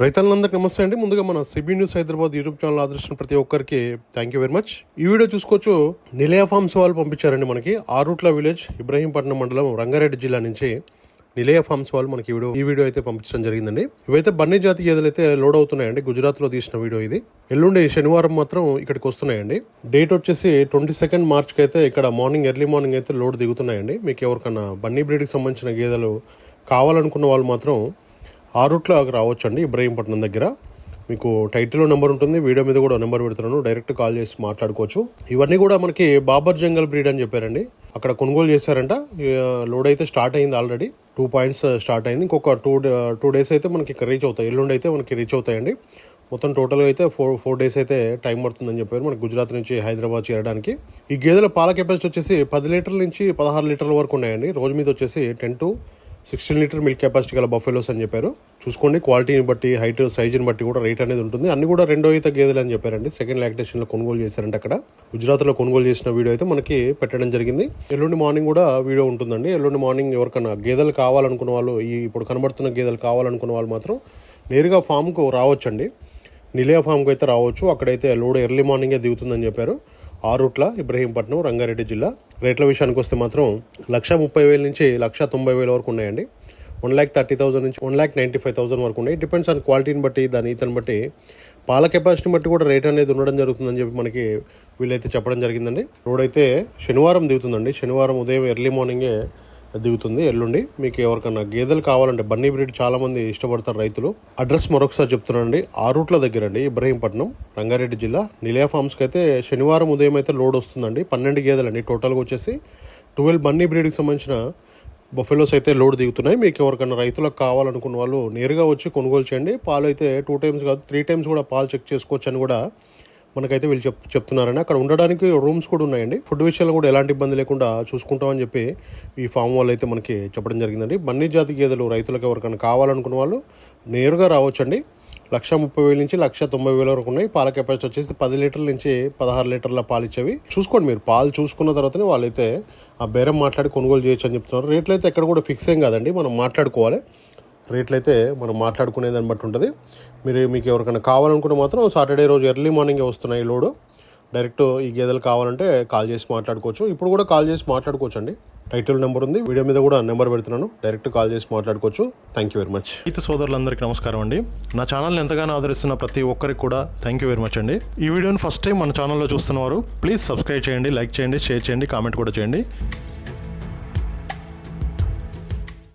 రైతులందరికీ నమస్తే అండి. ముందుగా మన CB news Hyderabad YouTube channel ఆదర్శించిన ప్రతి ఒక్కరికి థ్యాంక్ యూ వెరీ మచ్ ఈ వీడియో చూసుకోవచ్చు. నిలయ ఫార్మ్స్ వాళ్ళు పంపించారండి మనకి. ఆరుట్ల విలేజ్ ఇబ్రహీంపట్నం మండలం రంగారెడ్డి జిల్లా నుంచి నిలయ ఫార్మ్స్ వాళ్ళు మనకి వీడియో ఈ వీడియో అయితే పంపించడం జరిగిందండి. ఇవైతే బన్నీ జాతి గేదెలు అయితే లోడ్ అవుతున్నాయండి గుజరాత్లో తీసిన వీడియో ఇది. ఎల్లుండి శనివారం మాత్రం ఇక్కడికి వస్తున్నాయండి. డేట్ వచ్చేసి ట్వంటీ సెకండ్ మార్చ్కి అయితే ఇక్కడ మార్నింగ్ ఎర్లీ మార్నింగ్ అయితే లోడ్ దిగుతున్నాయండి. మీకు ఎవరికన్నా బన్నీ బ్రీడ్కి సంబంధించిన గేదెలు కావాలనుకున్న వాళ్ళు మాత్రం ఆ రూట్లో రావచ్చండి ఇబ్రహీంపట్నం దగ్గర. మీకు టైటిల్ నెంబర్ ఉంటుంది వీడియో మీద కూడా నెంబర్ పెడుతున్నాను డైరెక్ట్ కాల్ చేసి మాట్లాడుకోవచ్చు. ఇవన్నీ కూడా మనకి బాబర్ జంగల్ బ్రీడ్ అని చెప్పారండి. అక్కడ కొనుగోలు చేశారంట. లోడ్ అయితే స్టార్ట్ అయింది ఆల్రెడీ. టూ పాయింట్స్ స్టార్ట్ అయింది. ఇంకొక టూ టూ డేస్ అయితే మనకి ఇక్కడ రీచ్ అవుతాయి. ఎల్లుండి అయితే మనకి రీచ్ అవుతాయండి. మొత్తం టోటల్గా అయితే ఫోర్ ఫోర్ డేస్ అయితే టైం పడుతుందని చెప్పారు. మనకి గుజరాత్ నుంచి హైదరాబాద్ చేరడానికి. ఈ గేదెల పాల కెపాసిటీ వచ్చేసి పది లీటర్ల నుంచి పదహారు లీటర్ల వరకు ఉన్నాయండి. రోజు మీద వచ్చేసి ten to sixteen litre milk capacity గల బఫెలోస్ అని చెప్పారు. చూసుకోండి క్వాలిటీని బట్టి హైట్ సైజుని బట్టి కూడా రేట్ అనేది ఉంటుంది. అన్ని కూడా రెండో ఈత గేదెలు అని చెప్పారండి. సెకండ్ లాక్టేషన్లో కొనుగోలు చేశారంటే అక్కడ. గుజరాత్లో కొనుగోలు చేసిన వీడియో అయితే మనకి పెట్టడం జరిగింది. ఎల్లుండి మార్నింగ్ కూడా వీడియో ఉంటుందండి. ఎల్లుండి మార్నింగ్ ఎవరికైనా గేదెలు కావాలనుకున్న వాళ్ళు ఈ ఇప్పుడు కనబడుతున్న గేదెలు కావాలనుకున్న వాళ్ళు మాత్రం నేరుగా ఫామ్కు రావచ్చండి. నిలయ ఫామ్కి అయితే రావచ్చు. అక్కడైతే లోడ్ ఎర్లీ మార్నింగే దిగుతుందని చెప్పారు. ఆరుట్ల ఇబ్రహీంపట్నం రంగారెడ్డి జిల్లా. రేట్ల విషయానికి వస్తే మాత్రం లక్ష ముప్పై వేల నుంచి లక్ష తొంభై వేల వరకు ఉన్నాయండి. వన్ ల్యాక్ థర్టీ థౌసండ్ నుంచి one lakh ninety five thousand వరకు ఉన్నాయి. డిపెండ్స్ ఆన్ క్వాలిటీని బట్టి దాని ఇతను బట్టి పాల కెపాసిటీని బట్టి కూడా రేట్ అనేది ఉండడం జరుగుతుందని చెప్పి మనకి వీళ్ళైతే చెప్పడం జరిగిందండి. రోడ్ అయితే శనివారం దిగుతుందండి. శనివారం ఉదయం ఎర్లీ మార్నింగే దిగుతుంది ఎల్లుండి. మీకు ఎవరికైనా గేదెలు కావాలంటే బన్నీ బ్రీడ్ చాలామంది ఇష్టపడతారు రైతులు. అడ్రస్ మరొకసారి చెప్తున్నానండి. ఆ రూట్ల దగ్గర అండి ఇబ్రహీంపట్నం రంగారెడ్డి జిల్లా. నిలయ ఫార్మ్స్కి అయితే శనివారం ఉదయం అయితే లోడ్ వస్తుందండి. పన్నెండు గేదెలండి టోటల్గా వచ్చేసి ట్వెల్వ్ బన్నీ బ్రీడ్కి సంబంధించిన బఫెలోస్ అయితే లోడ్ దిగుతున్నాయి. మీకు ఎవరికైనా రైతులకు కావాలనుకున్న వాళ్ళు నేరుగా వచ్చి కొనుగోలు చేయండి. పాలు అయితే టూ టైమ్స్ కాదు త్రీ టైమ్స్ కూడా పాలు చెక్ చేసుకోవచ్చు అని కూడా మనకైతే వీళ్ళు చెప్ చెప్తున్నారని. అక్కడ ఉండడానికి రూమ్స్ కూడా ఉన్నాయండి. ఫుడ్ విషయంలో కూడా ఎలాంటి ఇబ్బంది లేకుండా చూసుకుంటామని చెప్పి ఈ ఫామ్ వాళ్ళు అయితే మనకి చెప్పడం జరిగిందండి. బన్నీ జాతి గేదెలు రైతులకు ఎవరికైనా కావాలనుకున్న వాళ్ళు నేరుగా రావచ్చండి. లక్ష ముప్పై వేల నుంచి లక్ష తొంభై వేల వరకు ఉన్నాయి. పాల కెపాసిటీ వచ్చేసి పది లీటర్ల నుంచి పదహారు లీటర్ల పాలు ఇచ్చేవి. చూసుకోండి మీరు. పాలు చూసుకున్న తర్వాతనే వాళ్ళైతే ఆ బేరం మాట్లాడి కొనుగోలు చేయొచ్చు అని చెప్తున్నారు. రేట్లు అయితే ఎక్కడ కూడా ఫిక్స్ ఏం కాదండి. మనం మాట్లాడుకోవాలి. రేట్లు అయితే మనం మాట్లాడుకునే దాన్ని బట్టి ఉంటుంది. మీరు మీకు ఎవరికైనా కావాలనుకుంటే మాత్రం సాటర్డే రోజు ఎర్లీ మార్నింగే వస్తున్నాయి లోడు. డైరెక్ట్ ఈ గేదెలు కావాలంటే కాల్ చేసి మాట్లాడుకోవచ్చు. ఇప్పుడు కూడా కాల్ చేసి మాట్లాడుకోవచ్చు అండి టైటిల్ నెంబర్ ఉంది. వీడియో మీద కూడా నెంబర్ పెడుతున్నాను. డైరెక్ట్ కాల్ చేసి మాట్లాడుకోవచ్చు. Thank you very much. రైతు సోదరులందరికీ నమస్కారం అండి. నా ఛానల్ని ఎంతగానో ఆదరిస్తున్న ప్రతి ఒక్కరికి కూడా థ్యాంక్ యూ వెరీ మచ్ అండి. ఈ వీడియోని ఫస్ట్ టైం మన ఛానల్లో చూస్తున్నవారు ప్లీజ్ సబ్స్క్రైబ్ చేయండి లైక్ చేయండి షేర్ చేయండి కామెంట్ కూడా చేయండి.